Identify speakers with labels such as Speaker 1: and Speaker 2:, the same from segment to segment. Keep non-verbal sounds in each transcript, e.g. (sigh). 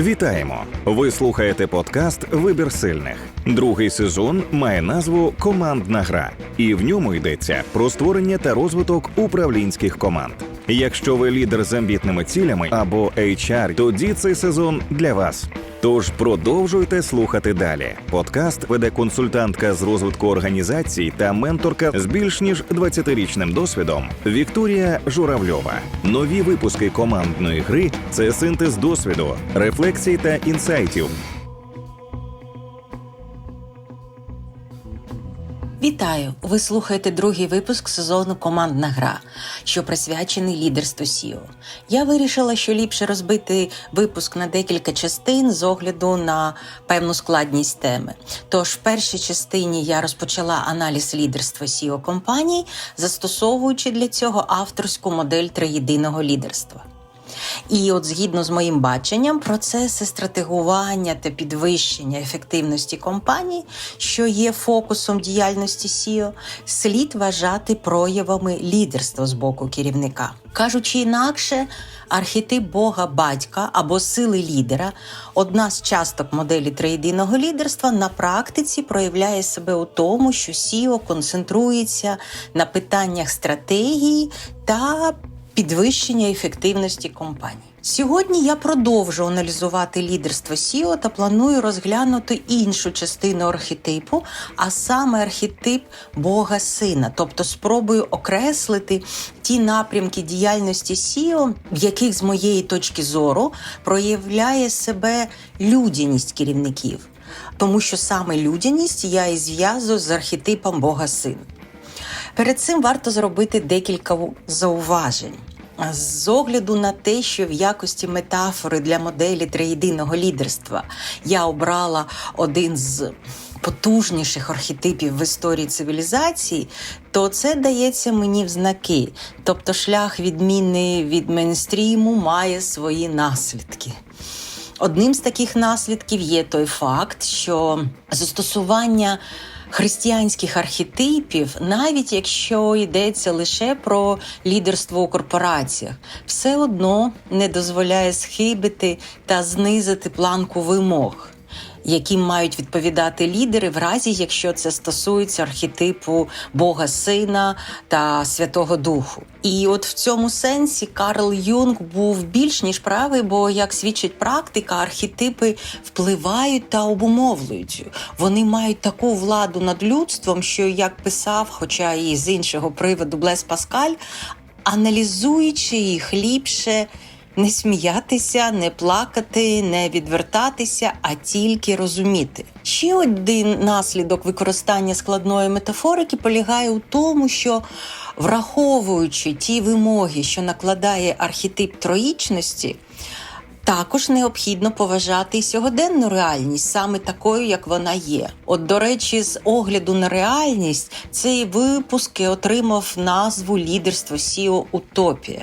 Speaker 1: Вітаємо! Ви слухаєте подкаст Вибір сильних. Другий сезон має назву Командна гра, і в ньому йдеться про створення та розвиток управлінських команд. Якщо ви лідер з амбітними цілями або HR, тоді цей сезон для вас. Тож продовжуйте слухати далі. Подкаст веде консультантка з розвитку організацій та менторка з більш ніж 20-річним досвідом Вікторія Журавльова. Нові випуски командної гри це синтез досвіду, рефлексій та інсайтів.
Speaker 2: Вітаю! Ви слухаєте другий випуск сезону Командна гра, що присвячений лідерству СІО. Я вирішила, що ліпше розбити випуск на декілька частин з огляду на певну складність теми. Тож в першій частині я розпочала аналіз лідерства СІО компаній, застосовуючи для цього авторську модель триєдиного лідерства. І, от, згідно з моїм баченням, процеси стратегування та підвищення ефективності компаній, що є фокусом діяльності SEO, слід вважати проявами лідерства з боку керівника. Кажучи інакше, архетип Бога батька або сили лідера, одна з часток моделі триєдиного лідерства, на практиці проявляє себе у тому, що SEO концентрується на питаннях стратегії та підвищення ефективності компаній. Сьогодні я продовжу аналізувати лідерство SEO та планую розглянути іншу частину архетипу, а саме архетип Бога Сина, тобто спробую окреслити ті напрямки діяльності SEO, в яких з моєї точки зору проявляє себе людяність керівників, тому що саме людяність я і зв'язую з архетипом Бога Сина. Перед цим варто зробити декілька зауважень. З огляду на те, що в якості метафори для моделі триєдиного лідерства я обрала один з потужніших архетипів в історії цивілізації, то це дається мені в знаки. Тобто шлях відміни від мейнстріму має свої наслідки. Одним з таких наслідків є той факт, що застосування християнських архетипів, навіть якщо йдеться лише про лідерство у корпораціях, все одно не дозволяє схибити та знизити планку вимог. Яким мають відповідати лідери, в разі якщо це стосується архетипу Бога Сина та Святого Духу. І от в цьому сенсі Карл Юнг був більш ніж правий, бо, як свідчить практика, архетипи впливають та обумовлюють. Вони мають таку владу над людством, що як писав, хоча і з іншого приводу Блес Паскаль, аналізуючи їх ліпше не сміятися, не плакати, не відвертатися, а тільки розуміти. Ще один наслідок використання складної метафорики полягає у тому, що враховуючи ті вимоги, що накладає архетип троїчності. Також необхідно поважати і сьогоденну реальність саме такою, як вона є. От, до речі, з огляду на реальність цей випуск отримав назву лідерство Сіо Утопія.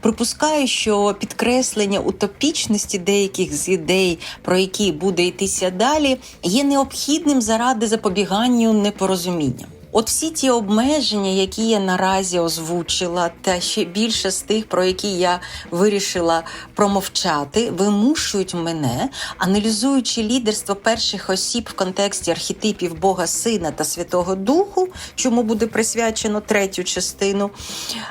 Speaker 2: Припускаю, що підкреслення утопічності деяких з ідей, про які буде йтися далі, є необхідним заради запобіганню непорозумінням. От всі ті обмеження, які я наразі озвучила, та ще більше з тих, про які я вирішила промовчати, вимушують мене, аналізуючи лідерство перших осіб в контексті архетипів Бога Сина та Святого Духу, чому буде присвячено третю частину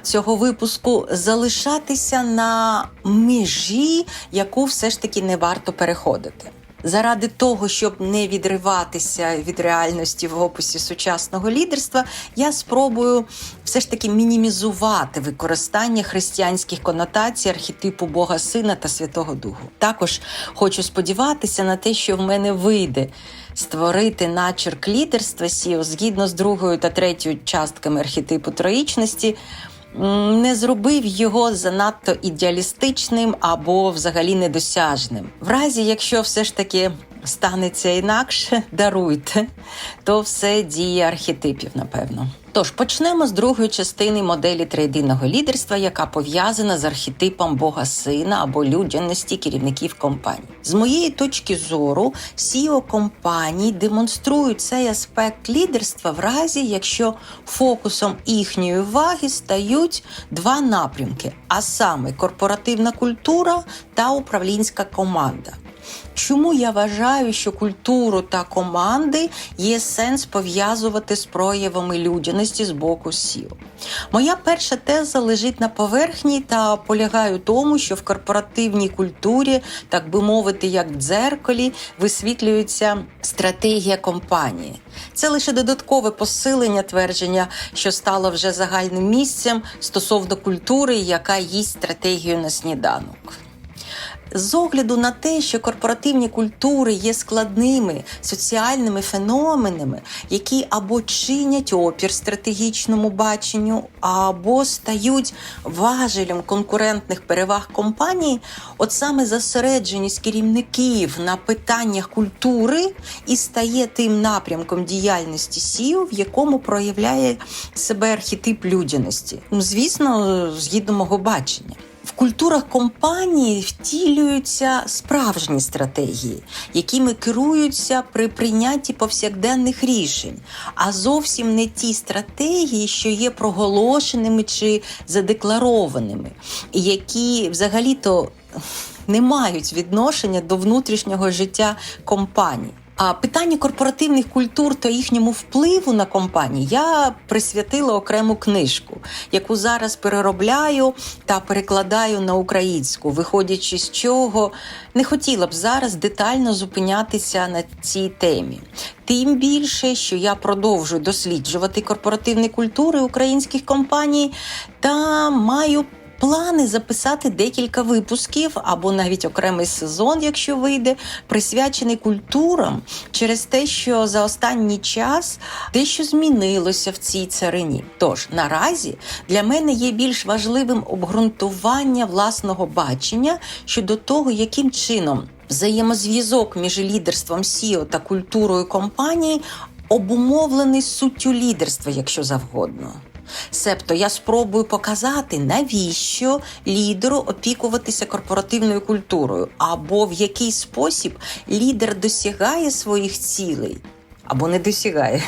Speaker 2: цього випуску, залишатися на межі, яку все ж таки не варто переходити заради того, щоб не відриватися від реальності в описі сучасного лідерства, я спробую все ж таки мінімізувати використання християнських конотацій архетипу Бога Сина та Святого Духу. Також хочу сподіватися на те, що в мене вийде. Створити начерк лідерства сіо згідно з другою та третьою частками архетипу троїчності не зробив його занадто ідеалістичним або взагалі недосяжним. В разі, якщо все ж таки станеться інакше, (laughs) даруйте, то все діє архетипів, напевно. Тож почнемо з другої частини моделі триєдиного лідерства, яка пов'язана з архетипом Бога сина або людяності керівників компаній. З моєї точки зору, CEO компаній демонструють цей аспект лідерства в разі, якщо фокусом їхньої уваги стають два напрямки: а саме корпоративна культура та управлінська команда. Чому я вважаю, що культуру та команди є сенс пов'язувати з проявами людяності з боку СІО? Моя перша теза лежить на поверхні та полягає у тому, що в корпоративній культурі, так би мовити, як в дзеркалі, висвітлюється стратегія компанії. Це лише додаткове посилення твердження, що стало вже загальним місцем стосовно культури, яка їсть стратегію на сніданок. З огляду на те, що корпоративні культури є складними соціальними феноменами, які або чинять опір стратегічному баченню, або стають важелем конкурентних переваг компанії, от саме зосередженість керівників на питаннях культури і стає тим напрямком діяльності СІО, в якому проявляє себе архетип людяності. Ну, звісно, згідно мого бачення. Культурах компанії втілюються справжні стратегії, якими керуються при прийнятті повсякденних рішень, а зовсім не ті стратегії, що є проголошеними чи задекларованими, які взагалі-то не мають відношення до внутрішнього життя компанії. А питання корпоративних культур та їхньому впливу на компанії я присвятила окрему книжку, яку зараз переробляю та перекладаю на українську, виходячи з чого не хотіла б зараз детально зупинятися на цій темі. Тим більше, що я продовжую досліджувати корпоративні культури українських компаній та маю Плани записати декілька випусків або навіть окремий сезон, якщо вийде, присвячений культурам через те, що за останній час дещо змінилося в цій царині. Тож наразі для мене є більш важливим обґрунтування власного бачення щодо того, яким чином взаємозв'язок між лідерством СІО та культурою компанії обумовлений суттю лідерства, якщо завгодно. Себто я спробую показати, навіщо лідеру опікуватися корпоративною культурою, або в який спосіб лідер досягає своїх цілей. Або не досягає,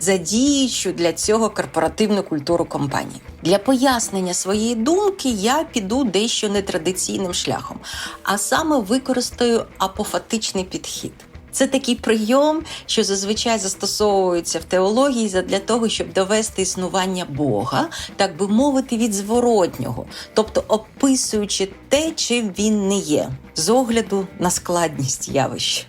Speaker 2: задіючи для цього корпоративну культуру компанії. Для пояснення своєї думки я піду дещо нетрадиційним шляхом, а саме використаю апофатичний підхід. Це такий прийом, що зазвичай застосовується в теології для того, щоб довести існування Бога, так би мовити, від зворотнього, тобто описуючи те, чим він не є, з огляду на складність явища.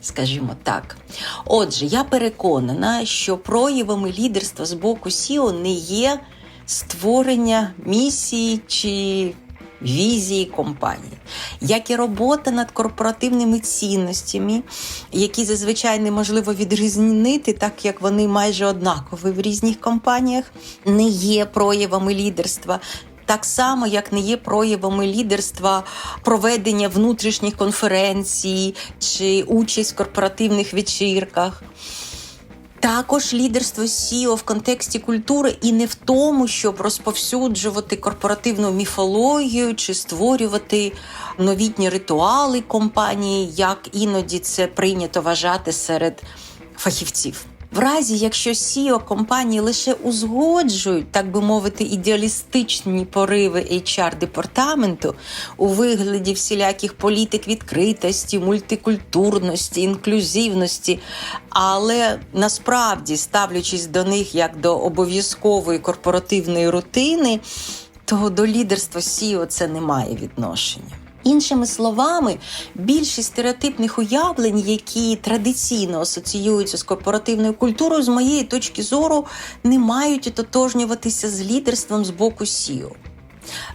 Speaker 2: Скажімо так. Отже, я переконана, що проявами лідерства з боку Сіо не є створення місії чи візії компанії, як і робота над корпоративними цінностями, які зазвичай неможливо відрізнити, так як вони майже однакові в різних компаніях, не є проявами лідерства. Так само, як не є проявами лідерства проведення внутрішніх конференцій чи участь в корпоративних вечірках. Також лідерство СІО в контексті культури і не в тому, щоб розповсюджувати корпоративну міфологію чи створювати новітні ритуали компанії, як іноді це прийнято вважати серед фахівців. В разі, якщо CEO компанії лише узгоджують, так би мовити, ідеалістичні пориви HR департаменту у вигляді всіляких політик відкритості, мультикультурності, інклюзивності, але насправді ставлячись до них як до обов'язкової корпоративної рутини, то до лідерства CEO це не має відношення. Іншими словами, більшість стереотипних уявлень, які традиційно асоціюються з корпоративною культурою, з моєї точки зору, не мають ототожнюватися з лідерством з боку СІО.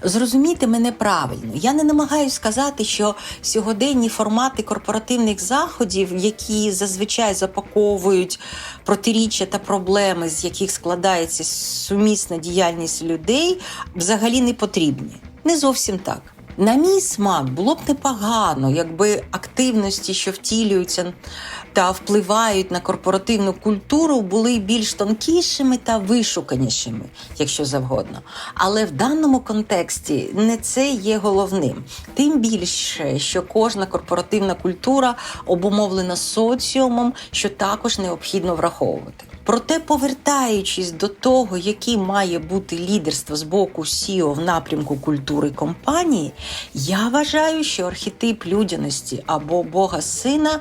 Speaker 2: Зрозумійте мене правильно, я не намагаюся сказати, що сьогоденні формати корпоративних заходів, які зазвичай запаковують протиріччя та проблеми, з яких складається сумісна діяльність людей, взагалі не потрібні. Не зовсім так. На мій смак було б непогано, якби активності, що втілюються та впливають на корпоративну культуру, були більш тонкішими та вишуканішими, якщо завгодно. Але в даному контексті не це є головним. Тим більше, що кожна корпоративна культура обумовлена соціумом, що також необхідно враховувати. Проте, повертаючись до того, яким має бути лідерство з боку CEO в напрямку культури компанії, я вважаю, що архетип людяності або Бога Сина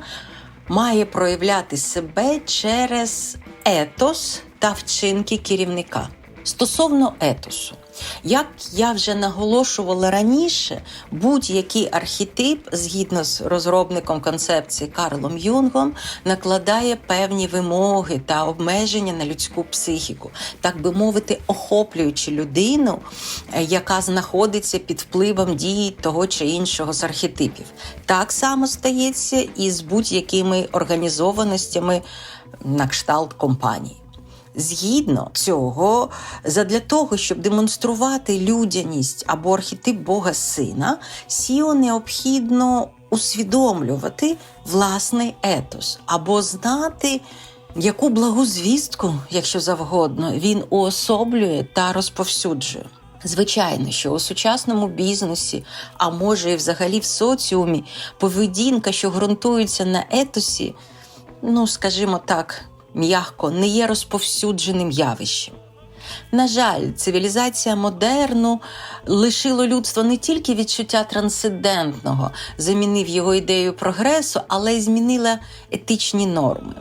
Speaker 2: має проявляти себе через етос та вчинки керівника. Стосовно етосу, як я вже наголошувала раніше, будь-який архетип, згідно з розробником концепції Карлом Юнгом, накладає певні вимоги та обмеження на людську психіку, так би мовити, охоплюючи людину, е, яка знаходиться під впливом дії того чи іншого з архетипів. Так само стається і з будь-якими організованостями на кшталт компанії. Згідно цього, задля того, щоб демонструвати людяність або архетип Бога Сина, Сіо необхідно усвідомлювати власний етос або знати, яку благу звістку, якщо завгодно, він уособлює та розповсюджує. Звичайно, що у сучасному бізнесі, а може і взагалі в соціумі, поведінка, що ґрунтується на етосі, ну скажімо так, м'яко, не є розповсюдженим явищем. На жаль, цивілізація модерну лишило людство не тільки відчуття трансцендентного, замінив його ідею прогресу, але й змінила етичні норми.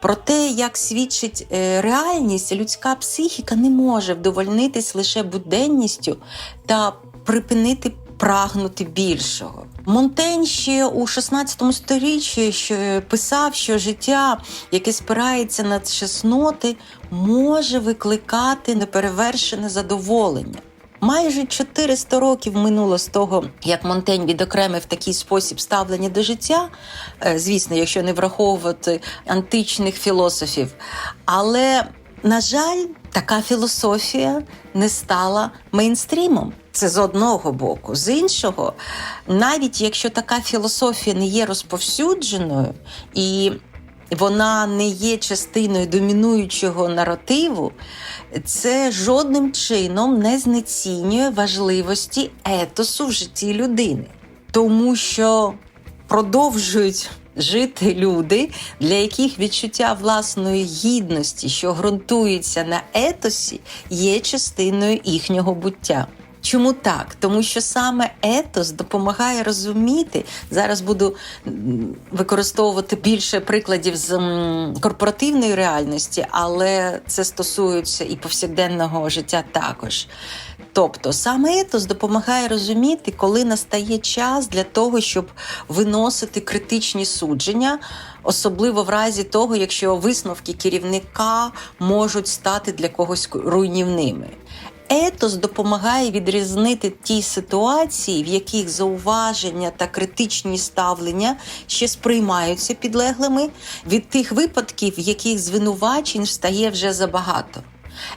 Speaker 2: Про те, як свідчить е, реальність, людська психіка не може вдовольнитись лише буденністю та припинити прагнути більшого. Монтень ще у 16 сторіччі писав, що життя, яке спирається на чесноти, може викликати неперевершене задоволення. Майже 400 років минуло з того, як Монтень відокремив такий спосіб ставлення до життя, е, звісно, якщо не враховувати античних філософів. Але, на жаль, така філософія не стала мейнстрімом. Це з одного боку. З іншого, навіть якщо така філософія не є розповсюдженою і вона не є частиною домінуючого наративу, це жодним чином не знецінює важливості етосу в житті людини, тому що продовжують жити люди, для яких відчуття власної гідності, що ґрунтується на етосі, є частиною їхнього буття. Чому так? Тому що саме етос допомагає розуміти. Зараз буду використовувати більше прикладів з корпоративної реальності, але це стосується і повсякденного життя також. Тобто саме етос допомагає розуміти, коли настає час для того, щоб виносити критичні судження, особливо в разі того, якщо висновки керівника можуть стати для когось руйнівними. Етос допомагає відрізнити ті ситуації, в яких зауваження та критичні ставлення ще сприймаються підлеглими, від тих випадків, в яких звинувачень стає вже забагато.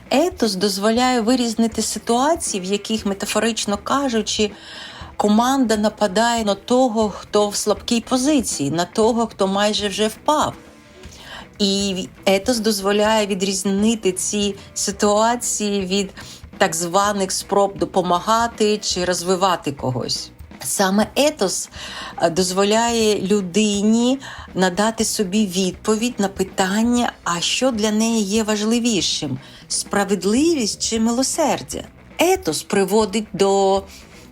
Speaker 2: Етос дозволяє вирізнити ситуації, в яких, метафорично кажучи, команда нападає на того, хто в слабкій позиції, на того, хто майже вже впав. І етос дозволяє відрізнити ці ситуації від так званих спроб допомагати чи розвивати когось. Саме етос е, дозволяє людині надати собі відповідь на питання, а що для неї є важливішим справедливість чи милосердя. Етос приводить до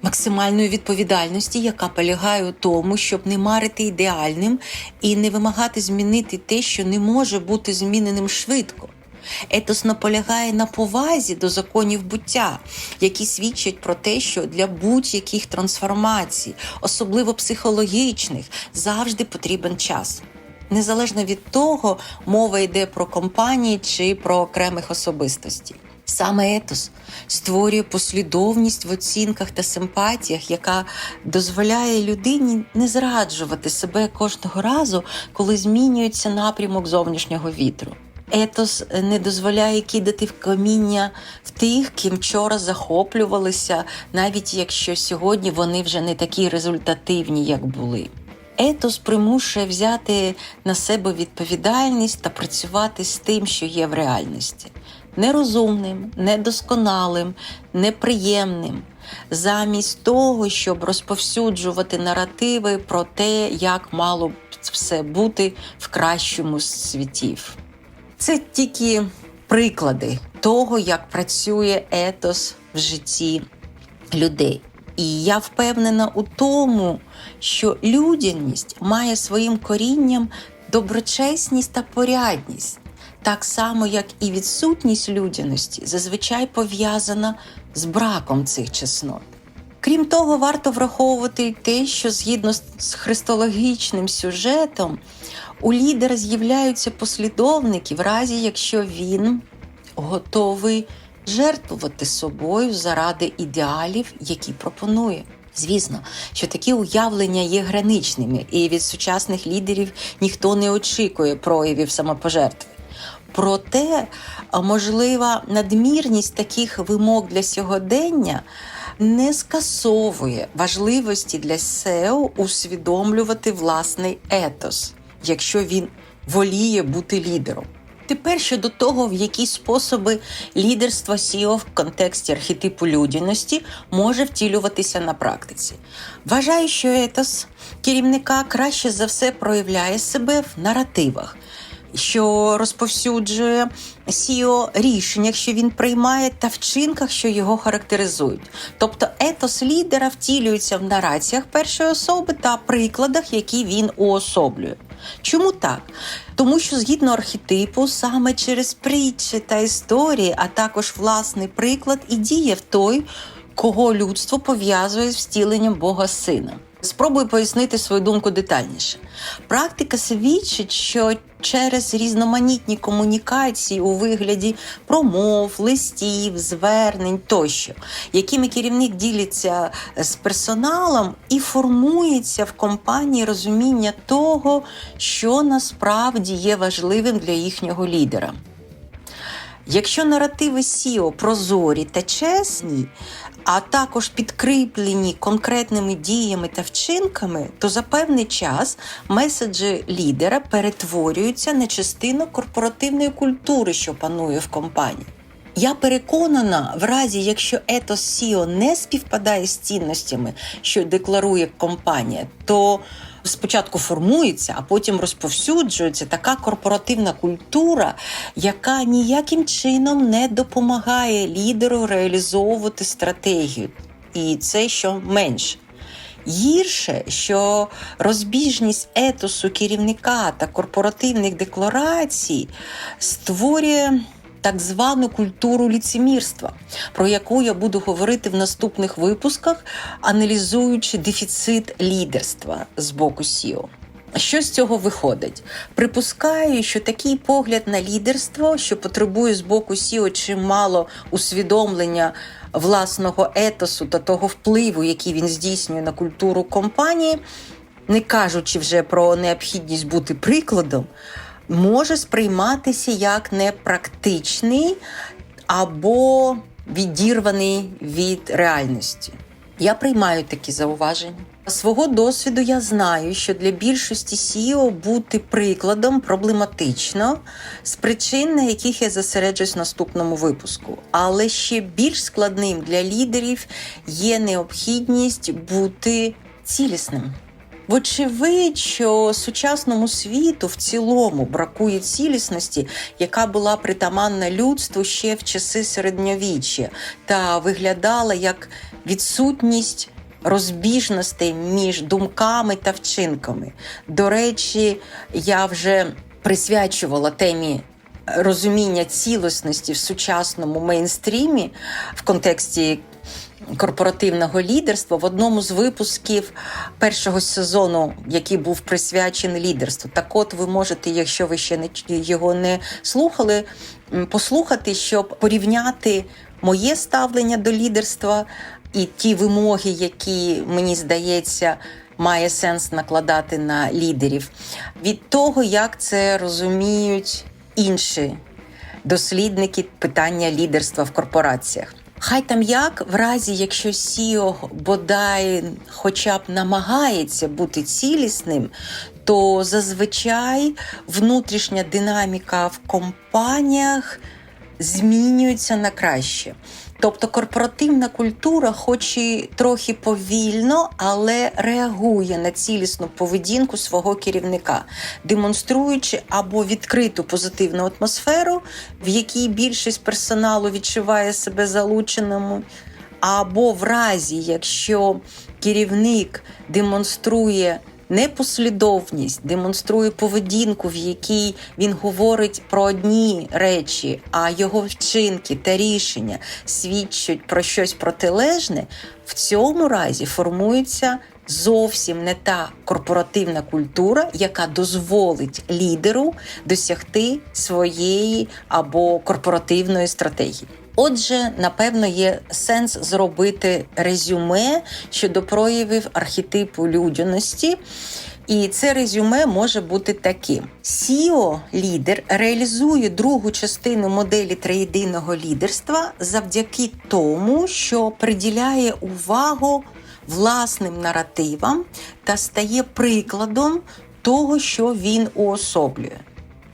Speaker 2: максимальної відповідальності, яка полягає у тому, щоб не марити ідеальним і не вимагати змінити те, що не може бути зміненим швидко. Етос наполягає на повазі до законів буття, які свідчать про те, що для будь-яких трансформацій, особливо психологічних, завжди потрібен час. Незалежно від того, мова йде про компанії чи про окремих особистостей. Саме етос створює послідовність в оцінках та симпатіях, яка дозволяє людині не зраджувати себе кожного разу, коли змінюється напрямок зовнішнього вітру. Етос не дозволяє кидати в каміння в тих, ким вчора захоплювалися, навіть якщо сьогодні вони вже не такі результативні, як були. Етос примушує взяти на себе відповідальність та працювати з тим, що є в реальності. Нерозумним, недосконалим, неприємним, замість того, щоб розповсюджувати наративи про те, як мало б все бути в кращому з світів. Це тільки приклади того, як працює етос в житті людей. І я впевнена у тому, що людяність має своїм корінням доброчесність та порядність, так само як і відсутність людяності зазвичай пов'язана з браком цих чеснот. Крім того, варто враховувати те, що згідно з христологічним сюжетом у лідера з'являються послідовники, в разі якщо він готовий жертвувати собою заради ідеалів, які пропонує. Звісно, що такі уявлення є граничними, і від сучасних лідерів ніхто не очікує проявів самопожертви. Проте, можлива надмірність таких вимог для сьогодення не скасовує важливості для SEO усвідомлювати власний етос, якщо він воліє бути лідером. Тепер щодо того, в які способи лідерство SEO в контексті архетипу людяності може втілюватися на практиці. Вважаю, що етос керівника краще за все проявляє себе в наративах, що розповсюджує SEO рішеннях, що він приймає, та вчинках, що його характеризують. Тобто етос лідера втілюється в нараціях першої особи та прикладах, які він уособлює. Чому так? Тому що згідно архетипу, саме через притчі та історії, а також власний приклад і діє в той, кого людство пов'язує з втіленням Бога Сина. Спробую пояснити свою думку детальніше. Практика свідчить, що через різноманітні комунікації у вигляді промов, листів, звернень тощо, якими керівник ділиться з персоналом, і формується в компанії розуміння того, що насправді є важливим для їхнього лідера. Якщо наративи SEO прозорі та чесні, а також підкріплені конкретними діями та вчинками, то за певний час меседжі лідера перетворюються на частину корпоративної культури, що панує в компанії. Я переконана, в разі, якщо етос SEO не співпадає з цінностями, що декларує компанія, то спочатку формується, а потім розповсюджується така корпоративна культура, яка ніяким чином не допомагає лідеру реалізовувати стратегію. І це що менше. Гірше, що розбіжність етосу керівника та корпоративних декларацій створює так звану культуру ліцемірства, про яку я буду говорити в наступних випусках, аналізуючи дефіцит лідерства з боку СІО. Що з цього виходить? Припускаю, що такий погляд на лідерство, що потребує з боку СІО чимало усвідомлення власного етосу та того впливу, який він здійснює на культуру компанії, не кажучи вже про необхідність бути прикладом, може сприйматися як непрактичний або відірваний від реальності. Я приймаю такі зауваження. Свого досвіду я знаю, що для більшості SEO бути прикладом проблематично з причин, на яких я зосереджусь в наступному випуску. Але ще більш складним для лідерів є необхідність бути цілісним. Вочевидь, що сучасному світу в цілому бракує цілісності, яка була притаманна людству ще в часи середньовіччя, та виглядала як відсутність розбіжностей між думками та вчинками. До речі, я вже присвячувала темі. Розуміння цілісності в сучасному мейнстрімі в контексті корпоративного лідерства в одному з випусків першого сезону, який був присвячений лідерству. Так, от ви можете, якщо ви ще не його не слухали, послухати, щоб порівняти моє ставлення до лідерства і ті вимоги, які мені здається. Має сенс накладати на лідерів від того, як це розуміють інші дослідники питання лідерства в корпораціях. Хай там як, в разі, якщо Сіо бодай хоча б намагається бути цілісним, то зазвичай внутрішня динаміка в компаніях змінюється на краще. Тобто корпоративна культура, хоч і трохи повільно, але реагує на цілісну поведінку свого керівника, демонструючи або відкриту позитивну атмосферу, в якій більшість персоналу відчуває себе залученими, або в разі, якщо керівник демонструє непослідовність, демонструє поведінку, в якій він говорить про одні речі, а його вчинки та рішення свідчать про щось протилежне, в цьому разі формується зовсім не та корпоративна культура, яка дозволить лідеру досягти своєї або корпоративної стратегії. Отже, напевно, є сенс зробити резюме щодо проявів архетипу людяності. І це резюме може бути таким: CEO лідер реалізує другу частину моделі триєдиного лідерства завдяки тому, що приділяє увагу власним наративам та стає прикладом того, що він уособлює.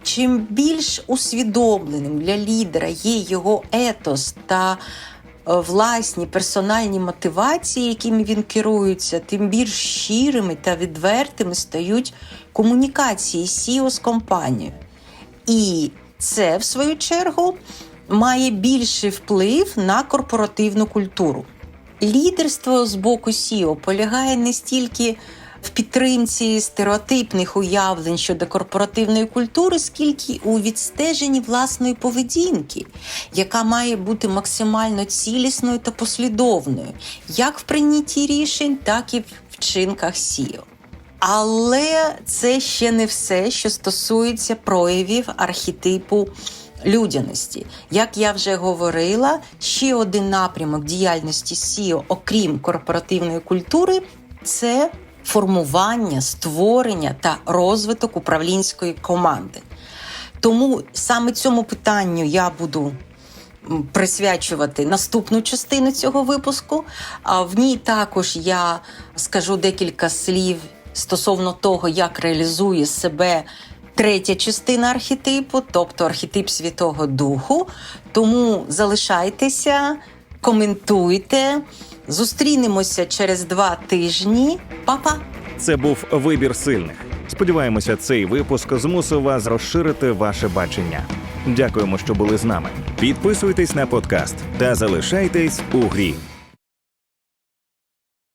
Speaker 2: Чим більш усвідомленим для лідера є його етос та е, власні персональні мотивації, якими він керується, тим більш щирими та відвертими стають комунікації CEO з компанією. І це, в свою чергу, має більший вплив на корпоративну культуру. Лідерство з боку CEO полягає не стільки в підтримці стереотипних уявлень щодо корпоративної культури, скільки у відстеженні власної поведінки, яка має бути максимально цілісною та послідовною, як в прийнятті рішень, так і в вчинках CEO. Але це ще не все, що стосується проявів архетипу людяності. Як я вже говорила, ще один напрямок діяльності SEO, окрім корпоративної культури, це формування, створення та розвиток управлінської команди. Тому саме цьому питанню я буду присвячувати наступну частину цього випуску. А в ній також я скажу декілька слів стосовно того, як реалізує себе третя частина архетипу, тобто архетип Святого Духу. Тому залишайтеся, коментуйте. Зустрінемося через два тижні. Па-па!
Speaker 1: Це був вибір сильних. Сподіваємося, цей випуск змусив вас розширити ваше бачення. Дякуємо, що були з нами. Підписуйтесь на подкаст та залишайтесь у грі.